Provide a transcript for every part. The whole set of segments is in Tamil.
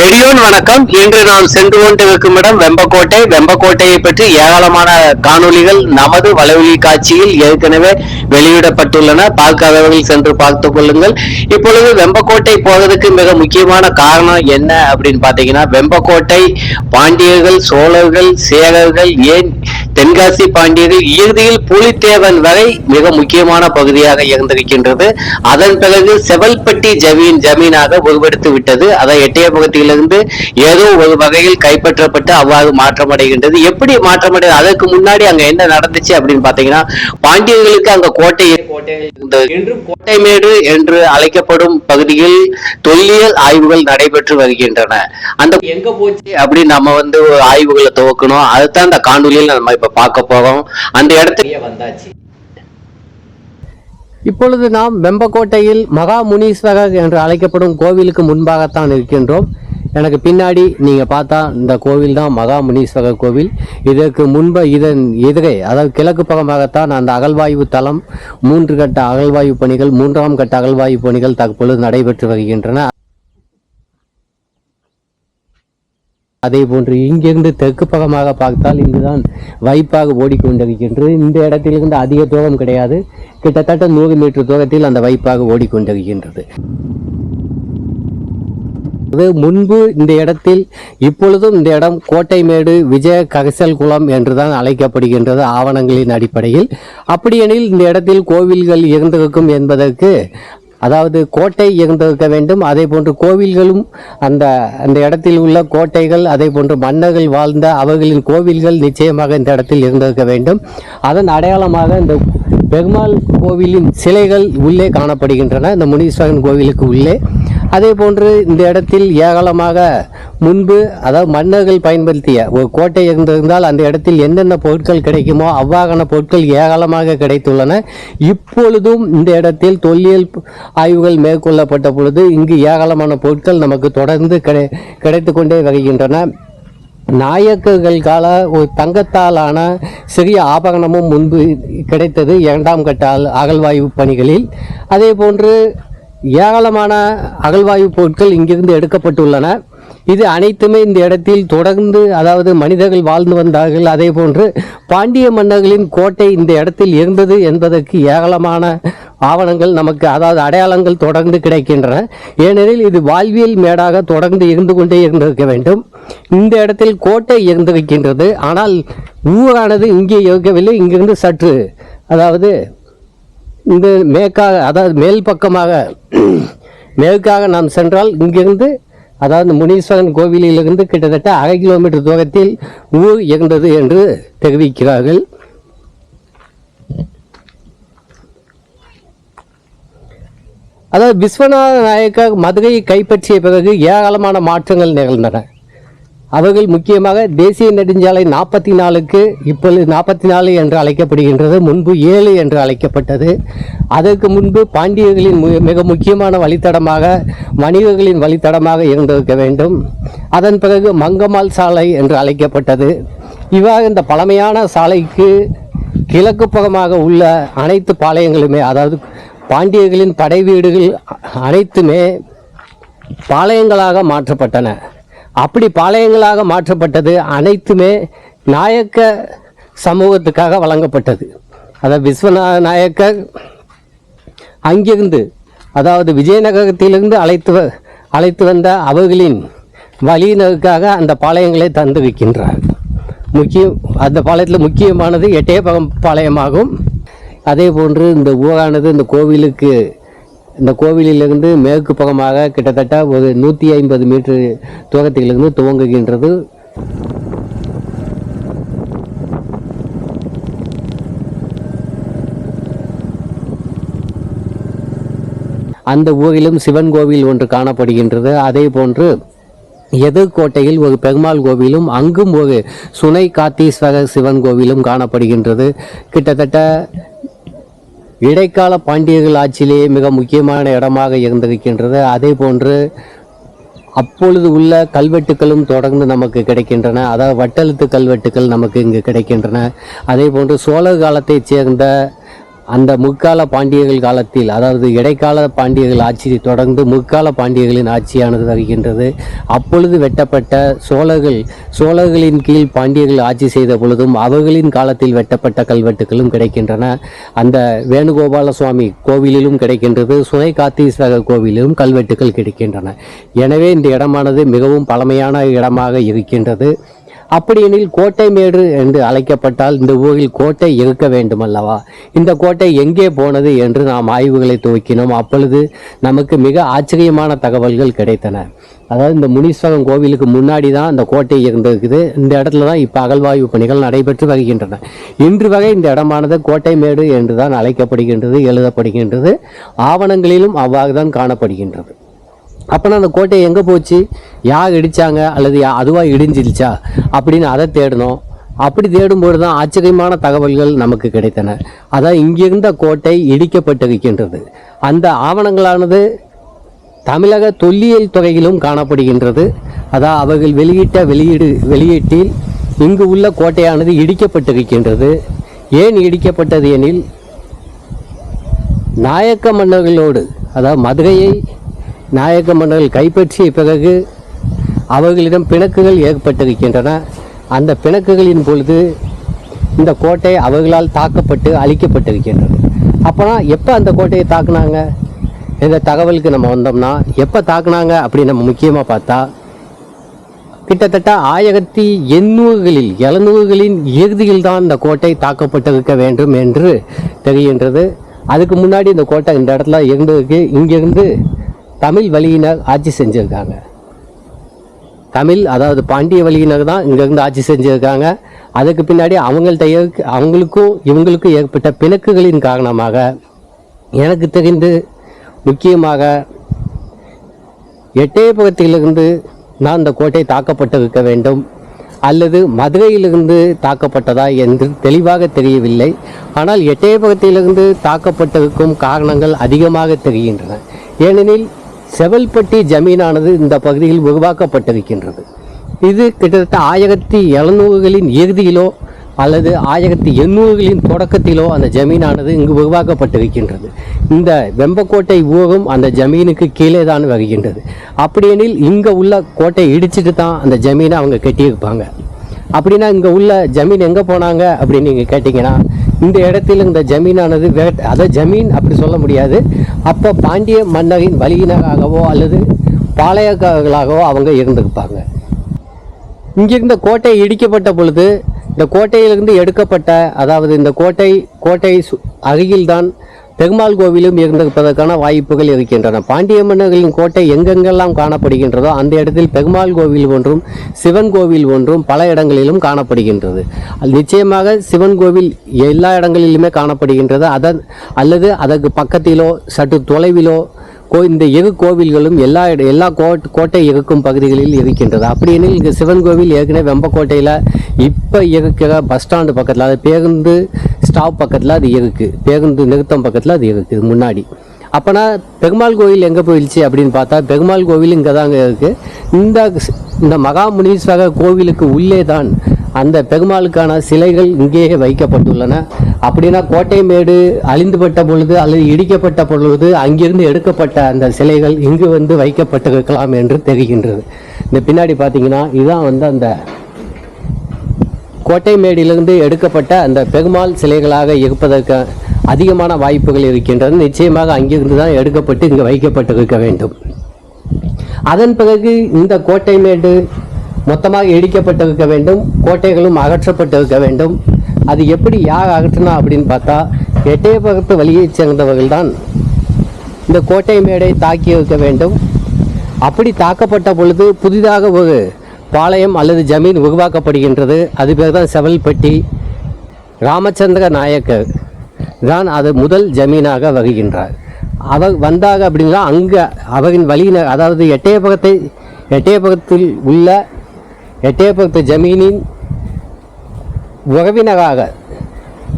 நெடியோன் வணக்கம். இன்று நாம் சென்று கொண்டிருக்கும் இடம் வெம்பக்கோட்டை. வெம்பக்கோட்டையை பற்றி ஏராளமான காணொளிகள் நமது வலைவலி காட்சியில் ஏற்கனவே வெளியிடப்பட்டுள்ளன. பார்க்காதவர்கள் சென்று பார்த்து கொள்ளுங்கள். இப்பொழுது வெம்பக்கோட்டை போவதற்கு மிக முக்கியமான காரணம் என்ன அப்படின்னு பாத்தீங்கன்னா வெம்பக்கோட்டை பாண்டியர்கள் சோழர்கள் சேரர்கள் ஏன் தென்காசி பாண்டியர்கள் இறுதியில் புலித்தேவன் வரை மிக முக்கியமான பகுதியாக இருந்திருக்கின்றது. அதன் பிறகு செவல்பட்டி ஜமீன் ஜமீனாக உருவெடுத்து விட்டது. அதை இருந்து ஏதோ ஒரு வகையில் கைப்பற்றப்பட்டு அவ்வாறு மாற்றமடைகின்றது. எப்படி மாற்றமடை அதற்கு முன்னாடி அங்க என்ன நடந்துச்சு அப்படின்னு பாத்தீங்கன்னா பாண்டியர்களுக்கு அங்க கோட்டை கோட்டைகள் இருந்தது இன்றும் கோட்டைமேடு என்று அழைக்கப்படும் பகுதியில் தொல்லியல் ஆய்வுகள் நடைபெற்று வருகின்றன. அந்த எங்க போச்சு அப்படின்னு நம்ம வந்து ஒரு ஆய்வுகளை துவக்கணும். அதுதான் அந்த காணொலியில் நம்ம இப்ப பார்க்க போறோம். அந்த இடத்துலயே வந்தாச்சு. இப்பொழுது நாம் வெம்பக்கோட்டையில் மகா முனீஸ்வரர் என்று அழைக்கப்படும் கோவிலுக்கு முன்பாகத்தான் இருக்கின்றோம். எனக்கு பின்னாடி நீங்க பார்த்தா இந்த கோவில் தான் மகா முனீஸ்வரர் கோவில். இதற்கு முன்பு இதன் எதிரே அதாவது கிழக்கு பக்கமாகத்தான் அந்த அகழ்வாய்வு தளம் மூன்று கட்ட அகழ்வாய்வு பணிகள் மூன்றாம் கட்ட அகழ்வாய்வு பணிகள் தற்பொழுது நடைபெற்று வருகின்றன. அதே போன்று இங்கிருந்து தெற்கு பக்கமாக பார்த்தால் இங்குதான் வைப்பாக ஓடிக்கொண்டிருக்கின்றது. இந்த இடத்திலிருந்து அதிக தூரம் கிடையாது. கிட்டத்தட்ட நூறு மீட்டர் தூரத்தில் அந்த வைப்பாக ஓடிக்கொண்டிருக்கின்றது. அது முன்பு இந்த இடத்தில் இப்பொழுதும் இந்த இடம் கோட்டைமேடு விஜய ககசல் குளம் என்றுதான் அழைக்கப்படுகின்றது ஆவணங்களின் அடிப்படையில். அப்படியெனில் இந்த இடத்தில் கோவில்கள் இருந்திருக்கும் என்பதற்கு அதாவது கோட்டை இருந்திருக்க வேண்டும். அதே போன்று கோவில்களும் அந்த அந்த இடத்தில் உள்ள கோட்டைகள் அதே போன்று மன்னர்கள் வாழ்ந்த அவர்களின் கோவில்கள் நிச்சயமாக இந்த இடத்தில் இருந்திருக்க வேண்டும். அதன் அடையாளமாக இந்த பெருமாள் கோவிலின் சிலைகள் உள்ளே காணப்படுகின்றன. இந்த முனீஸ்வரன் கோவிலுக்கு உள்ளே. அதே போன்று இந்த இடத்தில் ஏராளமாக முன்பு அதாவது மன்னர்கள் பயன்படுத்திய ஒரு கோட்டை இருந்திருந்தால் அந்த இடத்தில் என்னென்ன பொருட்கள் கிடைக்குமோ அவ்வாறான பொருட்கள் ஏராளமாக கிடைத்துள்ளன. இப்பொழுதும் இந்த இடத்தில் தொல்லியல் ஆய்வுகள் மேற்கொள்ளப்பட்ட பொழுது இங்கு ஏராளமான பொருட்கள் நமக்கு தொடர்ந்து கிடை கிடைத்து கொண்டே வருகின்றன. நாயக்கர்கள் கால ஒரு தங்கத்தாலான சிறிய ஆபரணமும் முன்பு கிடைத்தது இரண்டாம் கட்ட அகழ்வாய்வு பணிகளில். அதே போன்று ஏராளமான அகழ்வாய்வு பொருட்கள் இங்கிருந்து எடுக்கப்பட்டுள்ளன. இது அனைத்துமே இந்த இடத்தில் தொடர்ந்து அதாவது மனிதர்கள் வாழ்ந்து வந்தார்கள். அதே போன்று பாண்டிய மன்னர்களின் கோட்டை இந்த இடத்தில் இருந்தது என்பதற்கு ஏராளமான ஆவணங்கள் நமக்கு அதாவது அடையாளங்கள் தொடர்ந்து கிடைக்கின்றன. ஏனெனில் இது வாழ்வியல் மேடாக தொடர்ந்து இருந்து கொண்டே இருந்திருக்க வேண்டும். இந்த இடத்தில் கோட்டை இருந்திருக்கின்றது. ஆனால் ஊரானது இங்கே இருக்கவில்லை. இங்கிருந்து சற்று அதாவது இந்த மேற்காக அதாவது மேல் பக்கமாக மேற்காக நாம் சென்றால் இங்கிருந்து அதாவது முனீஸ்வரன் கோவிலிலிருந்து கிட்டத்தட்ட அரை கிலோமீட்டர் தூரத்தில் ஊர் இருந்தது என்று தெரிவிக்கிறார்கள். அதாவது விஸ்வநாத நாயக்கர் மதுரையை கைப்பற்றிய பிறகு ஏராளமான மாற்றங்கள் நிகழ்ந்தன. அவர்கள் முக்கியமாக தேசிய நெடுஞ்சாலை நாற்பத்தி நாலுக்கு இப்பொழுது நாற்பத்தி நாலு என்று அழைக்கப்படுகின்றது முன்பு ஏழு என்று அழைக்கப்பட்டது. அதற்கு முன்பு பாண்டியர்களின் மு- மிக முக்கியமான வழித்தடமாக வணிகர்களின் வழித்தடமாக இருந்திருக்க வேண்டும். அதன் பிறகு மங்கம்மாள் சாலை என்று அழைக்கப்பட்டது. இவ்வாறு இந்த பழமையான சாலைக்கு கிழக்கு பக்கமாக உள்ள அனைத்து பாளையங்களுமே அதாவது பாண்டியர்களின் படை வீடுகள் அனைத்துமே பாளையங்களாக மாற்றப்பட்டன. அப்படி பாளையங்களாக மாற்றப்பட்டது அனைத்துமே நாயக்க சமூகத்துக்காக வழங்கப்பட்டது. அதாவது விஸ்வநாத நாயக்கர் அங்கிருந்து அதாவது விஜயநகரத்திலிருந்து அழைத்து வ- அழைத்து வந்த அவர்களின் வழியினருக்காக அந்த பாளையங்களை தந்து வைக்கின்றார். முக்கியம் அந்த பாளையத்தில் முக்கியமானது எட்டயபகம் பாளையமாகும். அதே போன்று இந்த ஊரானது இந்த கோவிலுக்கு இந்த கோவிலிலிருந்து மேற்கு பக்கமாக கிட்டத்தட்ட ஒரு நூற்றி ஐம்பது மீட்டர் தூரத்திலிருந்து துவங்குகின்றது. அந்த ஊரிலும் சிவன் கோவில் ஒன்று காணப்படுகின்றது. அதே போன்று எதிர்கோட்டையில் ஒரு பெருமாள் கோவிலும் அங்கும் ஒரு சுனை காத்தீஸ்வரர் சிவன் கோவிலும் காணப்படுகின்றது. கிட்டத்தட்ட இடைக்கால பாண்டியர்கள் ஆட்சியிலேயே மிக முக்கியமான இடமாக இருந்திருக்கின்றது. அதே போன்று அப்பொழுது உள்ள கல்வெட்டுகளும் தொடர்ந்து நமக்கு கிடைக்கின்றன. அதாவது வட்டெழுத்து கல்வெட்டுகள் நமக்கு இங்கு கிடைக்கின்றன. அதே போன்று சோழர் காலத்தைச் சேர்ந்த அந்த முற்கால பாண்டியர்கள் காலத்தில் அதாவது இடைக்கால பாண்டியர்கள் ஆட்சி தொடர்ந்து முற்கால பாண்டியர்களின் ஆட்சியானது வருகின்றது. அப்பொழுது வெட்டப்பட்ட சோழர்கள் சோழர்களின் கீழ் பாண்டியர்கள் ஆட்சி செய்த பொழுதும் அவர்களின் காலத்தில் வெட்டப்பட்ட கல்வெட்டுகளும் கிடைக்கின்றன. அந்த வேணுகோபால சுவாமி கோவிலிலும் கிடைக்கின்றது சுனை காத்தீஸ்வரர் கோவிலிலும் கல்வெட்டுகள் கிடைக்கின்றன. எனவே இந்த இடமானது மிகவும் பழமையான இடமாக இருக்கின்றது. அப்படியெனில் கோட்டை மேடு என்று அழைக்கப்பட்டால் இந்த ஊரில் கோட்டை இருக்க வேண்டும் அல்லவா இந்த கோட்டை எங்கே போனது என்று நாம் ஆய்வுகளை துவக்கினோம். அப்பொழுது நமக்கு மிக ஆச்சரியமான தகவல்கள் கிடைத்தன. அதாவது இந்த முனீஸ்வரன் கோவிலுக்கு முன்னாடி தான் அந்த கோட்டை இருந்திருக்குது. இந்த இடத்துல தான் இப்போ அகழ்வாய்வு பணிகள் நடைபெற்று வருகின்றன. இன்று வரை இந்த இடமானது கோட்டை மேடு என்று தான் அழைக்கப்படுகின்றது எழுதப்படுகின்றது. ஆவணங்களிலும் அவ்வாறு தான் காணப்படுகின்றது. அப்போனா அந்த கோட்டை எங்கே போச்சு? யார் இடிச்சாங்க? அல்லது யா அதுவாக இடிஞ்சிருச்சா? அப்படின்னு அதை தேடணும். அப்படி தேடும்போது தான் ஆச்சரியமான தகவல்கள் நமக்கு கிடைத்தன. அதான் இங்கிருந்த கோட்டை இடிக்கப்பட்டிருக்கின்றது. அந்த ஆவணங்களானது தமிழக தொல்லியல் துறையிலும் காணப்படுகின்றது. அதான் அவர்கள் வெளியிட்ட வெளியீடு வெளியீட்டில் இங்கு உள்ள கோட்டையானது இடிக்கப்பட்டிருக்கின்றது. ஏன் இடிக்கப்பட்டது எனில் நாயக்க மன்னர்களோடு அதாவது மதுரையை நாயக்க மன்னர்கள் கைப்பற்றிய பிறகு அவர்களிடம் பிணக்குகள் ஏற்பட்டிருக்கின்றன. அந்த பிணக்குகளின் பொழுது இந்த கோட்டை அவர்களால் தாக்கப்பட்டு அழிக்கப்பட்டிருக்கின்றது. அப்போனா எப்போ அந்த கோட்டையை தாக்குனாங்க? இந்த தகவலுக்கு நம்ம வந்தோம்னா எப்போ தாக்குனாங்க அப்படின்னு நம்ம முக்கியமாக பார்த்தா கிட்டத்தட்ட ஆயிரத்தி எண்ணூறுகளில் எழுநூறுகளின் இறுதியில் தான் இந்த கோட்டை தாக்கப்பட்டிருக்க வேண்டும் என்று தெரிகின்றது. அதுக்கு முன்னாடி இந்த கோட்டை இந்த இடத்துல இருந்ததுக்கு இங்கிருந்து தமிழ் வழியினர் ஆட்சி செஞ்சுருக்காங்க. தமிழ் அதாவது பாண்டிய வழியினர் தான் இங்கேருந்து ஆட்சி செஞ்சுருக்காங்க. அதுக்கு பின்னாடி அவங்கள்ட்ட ஏற்க- அவங்களுக்கும் இவங்களுக்கும் ஏற்பட்ட பிணக்குகளின் காரணமாக எனக்கு தெரிந்து முக்கியமாக எட்டயபுரத்திலிருந்து நான் இந்த கோட்டை தாக்கப்பட்டிருக்க வேண்டும். அல்லது மதுரையிலிருந்து தாக்கப்பட்டதா என்று தெளிவாக தெரியவில்லை. ஆனால் எட்டயபுரத்திலிருந்து தாக்கப்பட்டிருக்கும் காரணங்கள் அதிகமாக தெரிகின்றன. ஏனெனில் செவல்பட்டி ஜமீனானது இந்த பகுதியில் உருவாக்கப்பட்டிருக்கின்றது. இது கிட்டத்தட்ட ஆயிரத்தி எழுநூறுகளின் இறுதியிலோ அல்லது ஆயிரத்தி எண்ணூறுகளின் தொடக்கத்திலோ அந்த ஜமீனானது இங்கு உருவாக்கப்பட்டிருக்கின்றது. இந்த வெம்பக்கோட்டை ஊரும் அந்த ஜமீனுக்கு கீழே தான் வருகின்றது. அப்படியெனில் இங்கே உள்ள கோட்டை இடிச்சிட்டு தான் அந்த ஜமீனை அவங்க கட்டியிருப்பாங்க. அப்படின்னா இங்கே உள்ள ஜமீன் எங்கே போனாங்க அப்படின்னு நீங்கள் கேட்டிங்கன்னா இந்த இடத்தில் இந்த ஜமீனானது வேட் அதை ஜமீன் அப்படி சொல்ல முடியாது. அப்போ பாண்டிய மன்னரின் வழியினராகவோ அல்லது பாளையக்காரர்களாகவோ அவங்க இருந்திருப்பாங்க. இங்கிருந்த கோட்டை இடிக்கப்பட்ட பொழுது இந்த கோட்டையிலிருந்து எடுக்கப்பட்ட அதாவது இந்த கோட்டை கோட்டை சு- அருகில்தான் பெருமாள் கோவிலும் இருந்திருப்பதற்கான வாய்ப்புகள் இருக்கின்றன. பாண்டிய மன்னர்களின் கோட்டை எங்கெங்கெல்லாம் காணப்படுகின்றதோ அந்த இடத்தில் பெருமாள் கோவில் ஒன்றும் சிவன் கோவில் ஒன்றும் பல இடங்களிலும் காணப்படுகின்றது. அது நிச்சயமாக சிவன் கோவில் எல்லா இடங்களிலுமே காணப்படுகின்றது. அதன் அல்லது அதற்கு பக்கத்திலோ சற்று தொலைவிலோ கோ இந்த இரு கோவில்களும் எல்லா எல்லா கோட் கோட்டை இருக்கும் பகுதிகளில் இருக்கின்றது. அப்படி எனில் இங்கே சிவன் கோவில் ஏற்கனவே வெம்பக்கோட்டையில் இப்போ இருக்கிற பஸ் ஸ்டாண்டு பக்கத்தில் அது பேருந்து ஸ்டாப் பக்கத்தில் அது இருக்குது பேருந்து நிறுத்தம் பக்கத்தில் அது இருக்குது முன்னாடி. அப்போனா பெருமாள் கோவில் எங்கே போயிடுச்சு அப்படின்னு பார்த்தா பெருமாள் கோவில் இங்கே தாங்க இருக்குது இந்த இந்த மகாமுனீஸ்வரர் கோவிலுக்கு உள்ளே தான் அந்த பெருமாளுக்கான சிலைகள் இங்கேயே வைக்கப்பட்டுள்ளன. அப்படின்னா கோட்டை மேடு அழிந்துபட்ட பொழுது அல்லது இடிக்கப்பட்ட பொழுது அங்கிருந்து எடுக்கப்பட்ட அந்த சிலைகள் இங்கு வந்து வைக்கப்பட்டிருக்கலாம் என்று தெரிகின்றது. இந்த பின்னாடி பார்த்தீங்கன்னா இதுதான் வந்து அந்த கோட்டை மேடிலிருந்து எடுக்கப்பட்ட அந்த பெருமாள் சிலைகளாக இருப்பதற்கு அதிகமான வாய்ப்புகள் இருக்கின்றது. நிச்சயமாக அங்கிருந்து தான் எடுக்கப்பட்டு இங்கே வைக்கப்பட்டிருக்க வேண்டும். அதன் பிறகு இந்த கோட்டை மேடு மொத்தமாக இடிக்கப்பட்டிருக்க வேண்டும். கோட்டைகளும் அகற்றப்பட்டிருக்க வேண்டும். அது எப்படி யார் அகற்றினா அப்படின்னு பார்த்தா எட்டயபுரத்து வழியைச் சேர்ந்தவர்கள் தான் இந்த கோட்டை மேடை தாக்கி இருக்க வேண்டும். அப்படி தாக்கப்பட்ட பொழுது புதிதாக ஒரு பாளையம் அல்லது ஜமீன் உருவாக்கப்படுகின்றது. அது பேர் தான் செவல்பட்டி ராமச்சந்திர நாயக்கர் தான் அது முதல் ஜமீனாக வருகின்றார் அவர் வந்தாக அப்படின்னா அங்கே அவரின் வழியினர் அதாவது எட்டயபுரத்தை எட்டயபுரத்தில் உள்ள எட்டயபுரத்து ஜமீனின் உறவினராக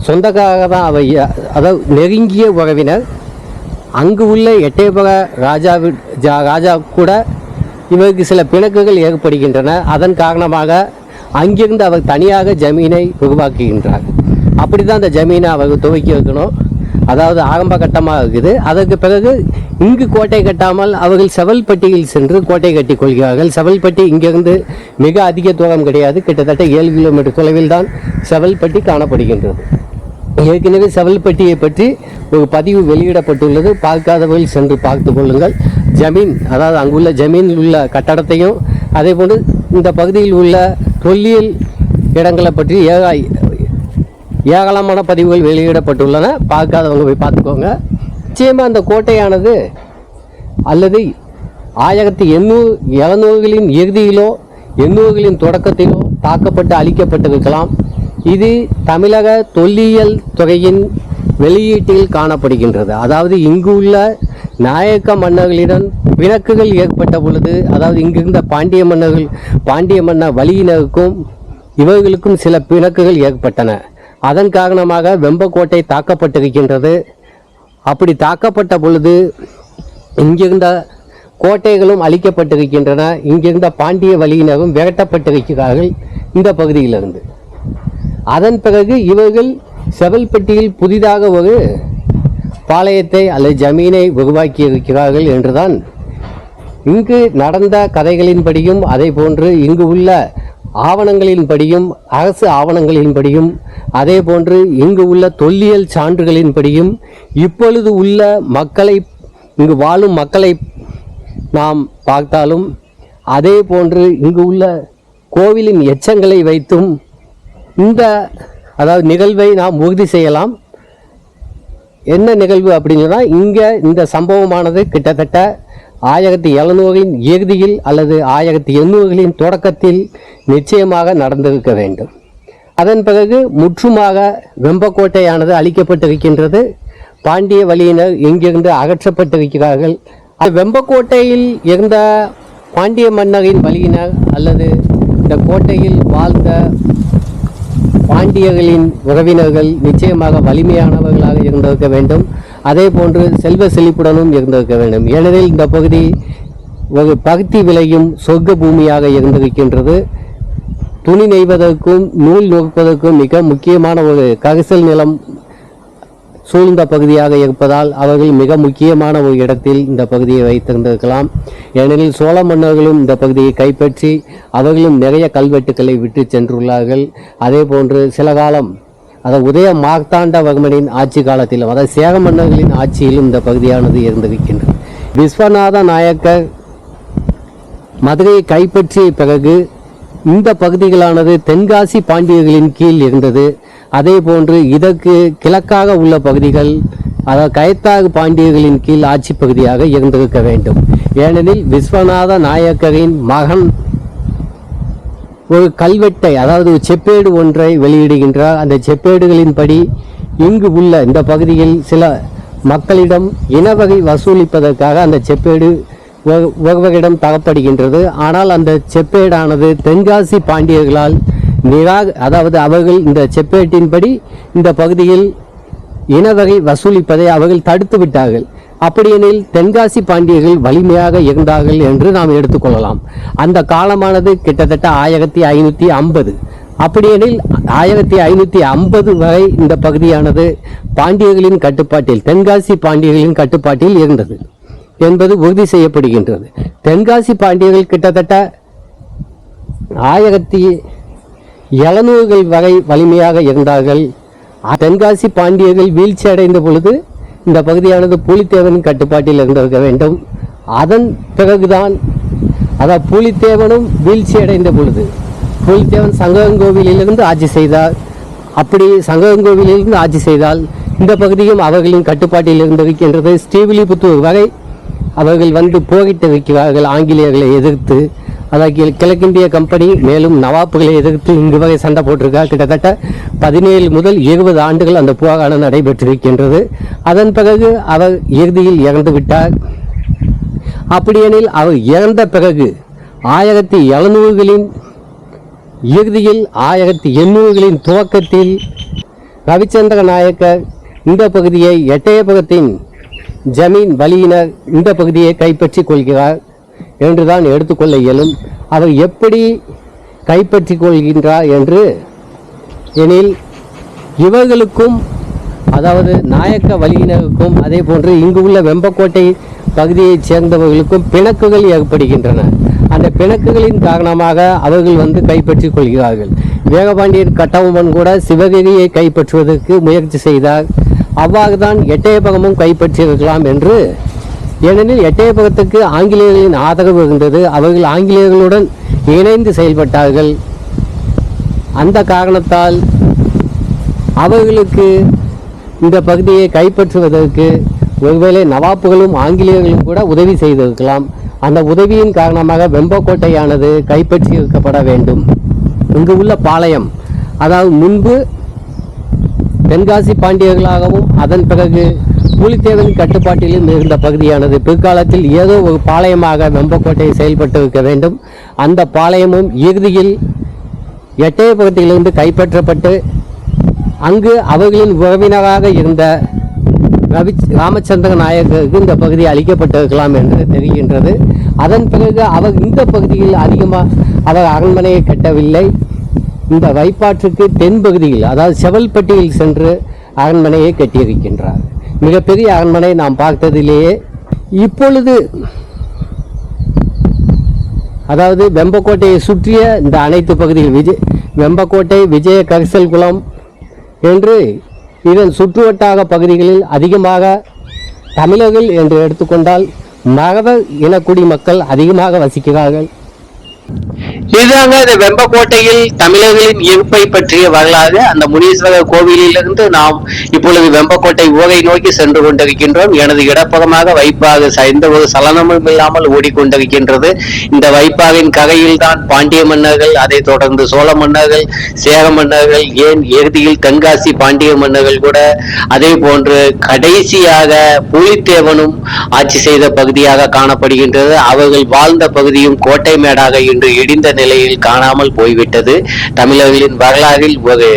சொந்தக்காரராக தான் அவை அதாவது நெருங்கிய உறவினர். அங்கு உள்ள எட்டயபுர ராஜாவி ஜா- ராஜா கூட இவருக்கு சில பிணக்குகள் ஏற்படுகின்றன. அதன் காரணமாக அங்கிருந்து அவர் தனியாக ஜமீனை உருவாக்குகின்றார். அப்படி தான் அந்த ஜமீனை அவர் துவக்கி வைக்கணும். அதாவது ஆரம்ப கட்டமாக இருக்குது. அதற்கு பிறகு இங்கு கோட்டை கட்டாமல் அவர்கள் செவல்பட்டியில் சென்று கோட்டை கட்டி கொள்கிறார்கள். செவல்பட்டி இங்கிருந்து மிக அதிக தூரம் கிடையாது. கிட்டத்தட்ட ஏழு கிலோமீட்டர் தொலைவில் தான் செவல்பட்டி காணப்படுகின்றது. ஏற்கனவே செவல்பட்டியை பற்றி ஒரு பதிவு வெளியிடப்பட்டுள்ளது. பார்க்காதவர்கள் சென்று பார்த்து கொள்ளுங்கள். ஜமீன் அதாவது அங்குள்ள ஜமீனில் உள்ள கட்டடத்தையும் அதே போன்று இந்த பகுதியில் உள்ள தொல்லியல் இடங்களை பற்றி ஏக ஏகலமான பதிவுகள் வெளியிடப்பட்டுள்ளன. பார்க்காதவங்க போய் பார்த்துக்கோங்க. நிச்சயமாக அந்த கோட்டையானது அல்லது ஆயிரத்தி எண்ணூறு எழுநூறுகளின் இறுதியிலோ எண்ணூறுகளின் தொடக்கத்திலோ தாக்கப்பட்டு அழிக்கப்பட்டிருக்கலாம். இது தமிழக தொல்லியல் துறையின் வெளியீட்டில் காணப்படுகின்றது. அதாவது இங்கு உள்ள நாயக்க மன்னர்களிடம் விளக்குகள் ஏற்பட்ட பொழுது அதாவது இங்கிருந்த பாண்டிய மன்னர்கள் பாண்டிய மன்னர் வழியினருக்கும் இவர்களுக்கும் சில பிணக்குகள் ஏற்பட்டன. அதன் காரணமாக வெம்பக்கோட்டை தாக்கப்பட்டிருக்கின்றது. அப்படி தாக்கப்பட்ட பொழுது இங்கிருந்த கோட்டைகளும் அழிக்கப்பட்டிருக்கின்றன. இங்கிருந்த பாண்டிய வழியினரும் விரட்டப்பட்டிருக்கிறார்கள் இந்த பகுதியிலிருந்து. அதன் பிறகு இவர்கள் செவல்பட்டியில் புதிதாக ஒரு பாளையத்தை அல்லது ஜமீனை உருவாக்கி இருக்கிறார்கள் என்றுதான். இங்கு நடந்த கதைகளின்படியும் அதே போன்று இங்கு உள்ள ஆவணங்களின்படியும் அரசு ஆவணங்களின்படியும் அதே போன்று இங்கு உள்ள தொல்லியல் சான்றுகளின்படியும் இப்பொழுது உள்ள மக்களை இங்கு வாழும் மக்களை நாம் பார்த்தாலும் அதே போன்று இங்கு உள்ள கோவிலின் எச்சங்களை வைத்தும் இந்த அதாவது நிகழ்வை நாம் உறுதி செய்யலாம். என்ன நிகழ்வு அப்படின்னு சொன்னால் இங்கே இந்த சம்பவமானது கிட்டத்தட்ட ஆயிரத்தி எழுநூறின் இறுதியில் அல்லது ஆயிரத்தி எண்ணூறுகளின் தொடக்கத்தில் நிச்சயமாக நடந்திருக்க வேண்டும். அதன் பிறகு முற்றுமாக வெம்பக்கோட்டையானது அழிக்கப்பட்டிருக்கின்றது. பாண்டிய வழியினர் இங்கிருந்து அகற்றப்பட்டிருக்கிறார்கள். அந்த வெம்பக்கோட்டையில் இருந்த பாண்டிய மன்னரின் வழியினர் அல்லது இந்த கோட்டையில் வாழ்ந்த பாண்டியர்களின் உறவினர்கள் நிச்சயமாக வலிமையானவர்களாக இருந்திருக்க வேண்டும். அதே போன்று செல்வ செழிப்புடனும் இருந்திருக்க வேண்டும். ஏனெனில் இந்த பகுதி ஒரு பருத்தி விளையும் சொர்க்க பூமியாக இருந்திருக்கின்றது. துணி நெய்வதற்கும் நூல் நோக்குவதற்கும் மிக முக்கியமான ஒரு கரிசல் நிலம் சூழ்ந்த பகுதியாக இருப்பதால் அவர்கள் மிக முக்கியமான ஒரு இடத்தில் இந்த பகுதியை வைத்திருந்திருக்கலாம். ஏனெனில் சோழ மன்னர்களும் இந்த பகுதியை கைப்பற்றி அவர்களும் நிறைய கல்வெட்டுக்களை விட்டு சென்றுள்ளார்கள். அதே போன்று சில காலம் அதாவது உதய மார்த்தாண்டவர்மனின் ஆட்சி காலத்திலும் அதாவது சேக மன்னர்களின் ஆட்சியிலும் இந்த பகுதியானது இருந்திருக்கின்றது. விஸ்வநாத நாயக்கர் மதுரையை கைப்பற்றிய பிறகு இந்த பகுதிகளானது தென்காசி பாண்டியர்களின் கீழ் இருந்தது. அதே போன்று இதற்கு கிழக்காக உள்ள பகுதிகள் அதாவது கைத்தாகு பாண்டியர்களின் கீழ் ஆட்சி பகுதியாக இருந்திருக்க வேண்டும். ஏனெனில் விஸ்வநாத நாயக்கரின் மகன் ஒரு கல்வெட்டை அதாவது ஒரு செப்பேடு ஒன்றை வெளியிடுகின்றார். அந்த செப்பேடுகளின்படி இங்கு உள்ள இந்த பகுதியில் சில மக்களிடம் இனவகை வசூலிப்பதற்காக அந்த செப்பேடு ஒரு- ஒருவரிடம் தரப்படுகின்றது. ஆனால் அந்த செப்பேடானது தென்காசி பாண்டியர்களால் நிரா அதாவது அவர்கள் இந்த செப்பேட்டின்படி இந்த பகுதியில் இனவகை வசூலிப்பதை அவர்கள் தடுத்து விட்டார்கள். அப்படியெனில் தென்காசி பாண்டியர்கள் வலிமையாக இருந்தார்கள் என்று நாம் எடுத்துக்கொள்ளலாம் அந்த காலமானது கிட்டத்தட்ட ஆயிரத்தி ஐநூற்றி ஐம்பது. அப்படியெனில் ஆயிரத்தி ஐநூற்றி ஐம்பது வரை இந்த பகுதியானது பாண்டியர்களின் கட்டுப்பாட்டில் தென்காசி பாண்டியர்களின் கட்டுப்பாட்டில் இருந்தது என்பது உறுதி செய்யப்படுகின்றது. தென்காசி பாண்டியர்கள் கிட்டத்தட்ட ஆயிரத்தி எழுநூறுகள் வரை வலிமையாக இருந்தார்கள். தென்காசி பாண்டியர்கள் வீழ்ச்சி அடைந்த பொழுது இந்த பகுதியானது பூலித்தேவனின் கட்டுப்பாட்டில் இருந்திருக்க வேண்டும். அதன் பிறகுதான் அதாவது பூலித்தேவனும் வீழ்ச்சி அடைந்த பொழுது பூலித்தேவன் சங்கரங்கோவிலிருந்து ஆட்சி செய்தார். அப்படி சங்கரங்கோவிலிருந்து ஆட்சி செய்தால் இந்த பகுதியும் அவர்களின் கட்டுப்பாட்டில் இருந்திருக்கின்றது. ஸ்ரீவில்லிபுத்தூர் வரை அவர்கள் வந்து போரிட்டிருக்கிறார்கள் ஆங்கிலேயர்களை எதிர்த்து. அதாவது கிழக்கிந்திய கம்பெனி மேலும் நவாப்புகளை எதிர்த்து இங்கு வரை சண்டை போட்டிருக்கார் கிட்டத்தட்ட பதினேழு முதல் இருபது ஆண்டுகள் அந்த போராட்டம் நடைபெற்றிருக்கின்றது. அதன் பிறகு அவர் இறுதியில் இறந்து விட்டார். அப்படியெனில் அவர் இறந்த பிறகு ஆயிரத்தி எழுநூறுகளின் இறுதியில் ஆயிரத்தி எண்ணூறுகளின் துவக்கத்தில் ரவிச்சந்திர நாயக்கர் இந்த பகுதியை எட்டயபுரத்தின் ஜமீன் வழியினர் இந்த பகுதியை கைப்பற்றிக் கொள்கிறார். என்றுதான் எடுத்துக்கொள்ள இயலும். அவர் எப்படி கைப்பற்றிக் கொள்கின்றார் என்று எனில் இவர்களுக்கும் அதாவது நாயக்க வழியினருக்கும் அதே போன்று இங்கு உள்ள வெம்பக்கோட்டை பகுதியைச் சேர்ந்தவர்களுக்கும் பிணக்குகள் ஏற்படுகின்றன. அந்த பிணக்குகளின் காரணமாக அவர்கள் வந்து கைப்பற்றி கொள்கிறார்கள். வேகபாண்டியன் கட்டபொம்மன் கூட சிவகிரியை கைப்பற்றுவதற்கு முயற்சி செய்தார். அவ்வாறு தான் எட்டயபகமும் கைப்பற்றியிருக்கலாம் என்று ஏனெனில் எட்டயபகத்துக்கு ஆங்கிலேயர்களின் ஆதரவு இருந்தது. அவர்கள் ஆங்கிலேயர்களுடன் இணைந்து செயல்பட்டார்கள். அந்த காரணத்தால் அவர்களுக்கு இந்த பகுதியை கைப்பற்றுவதற்கு ஒருவேளை நவாப்புகளும் ஆங்கிலேயர்களும் கூட உதவி செய்திருக்கலாம். அந்த உதவியின் காரணமாக வெம்பக்கோட்டையானது கைப்பற்றி இருக்கப்பட வேண்டும். இங்கு உள்ள பாளையம் அதாவது முன்பு தென்காசி பாண்டியர்களாகவும் அதன் பிறகு புலித்தேவன் கட்டுப்பாட்டிலும் இருந்த பகுதியானது பிற்காலத்தில் ஏதோ ஒரு பாளையமாக வெம்பக்கோட்டை செயல்பட்டு இருக்க வேண்டும். அந்த பாளையமும் இறுதியில் எட்டயபுரத்திலிருந்து கைப்பற்றப்பட்டு அங்கு அவர்களின் உறவினராக இருந்த ரவி ராமச்சந்திர நாயக்கருக்கு இந்த பகுதி அளிக்கப்பட்டிருக்கலாம் என்று தெரிகின்றது. அதன் பிறகு அவர் இந்த பகுதியில் அதிகமாக அவர் அரண்மனையை கட்டவில்லை. இந்த வைப்பாற்றுக்கு தென்பகுதியில் அதாவது செவல்பட்டியில் சென்று அரண்மனையை கட்டியிருக்கின்றார். மிகப்பெரிய அரண்மனை நாம் பார்த்ததிலேயே இப்பொழுது அதாவது வெம்பக்கோட்டையை சுற்றிய இந்த அனைத்து பகுதிகள் விஜய் வெம்பக்கோட்டை விஜய கரிசல் குளம் என்று இதன் சுற்றுவட்டார பகுதிகளில் அதிகமாக தமிழர்கள் என்று எடுத்துக்கொண்டால் மகத இனக்குடி மக்கள் அதிகமாக வசிக்கிறார்கள். இதுதாங்க இந்த வெம்பக்கோட்டையில் தமிழர்களின் இருப்பை பற்றிய வரலாறு. அந்த முனீஸ்வரர் கோவிலிலிருந்து நாம் இப்பொழுது வெம்பக்கோட்டை ஊரை நோக்கி சென்று கொண்டிருக்கின்றோம். எனது இடப்புறமாக வைப்பாக எந்த ஒரு சலனமும் இல்லாமல் ஓடிக்கொண்டிருக்கின்றது. இந்த வைப்பாவின் கரையில் தான் பாண்டிய மன்னர்கள் அதை தொடர்ந்து சோழ மன்னர்கள் சேர மன்னர்கள் ஏன் இறுதியில் தென்காசி பாண்டிய மன்னர்கள் கூட அதே போன்று கடைசியாக புலித்தேவனும் ஆட்சி செய்த பகுதியாக காணப்படுகின்றது. அவர்கள் வாழ்ந்த பகுதியும் கோட்டை மேடாக இன்று இடிந்த நிலையில் காணாமல் போய்விட்டது. தமிழர்களின் வரலாறில் ஒரு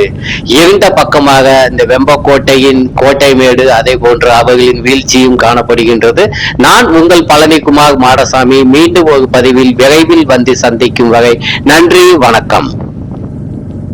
இருண்ட பக்கமாக இந்த வெம்பக்கோட்டையின் கோட்டை மேடு அதே போன்று அவர்களின் வீழ்ச்சியும் காணப்படுகின்றது. நான் உங்கள் பழனிக்குமார் மாடசாமி மீண்டும் ஒரு பதிவில் விரைவில் வந்து சந்திக்கும் வரை நன்றி வணக்கம்.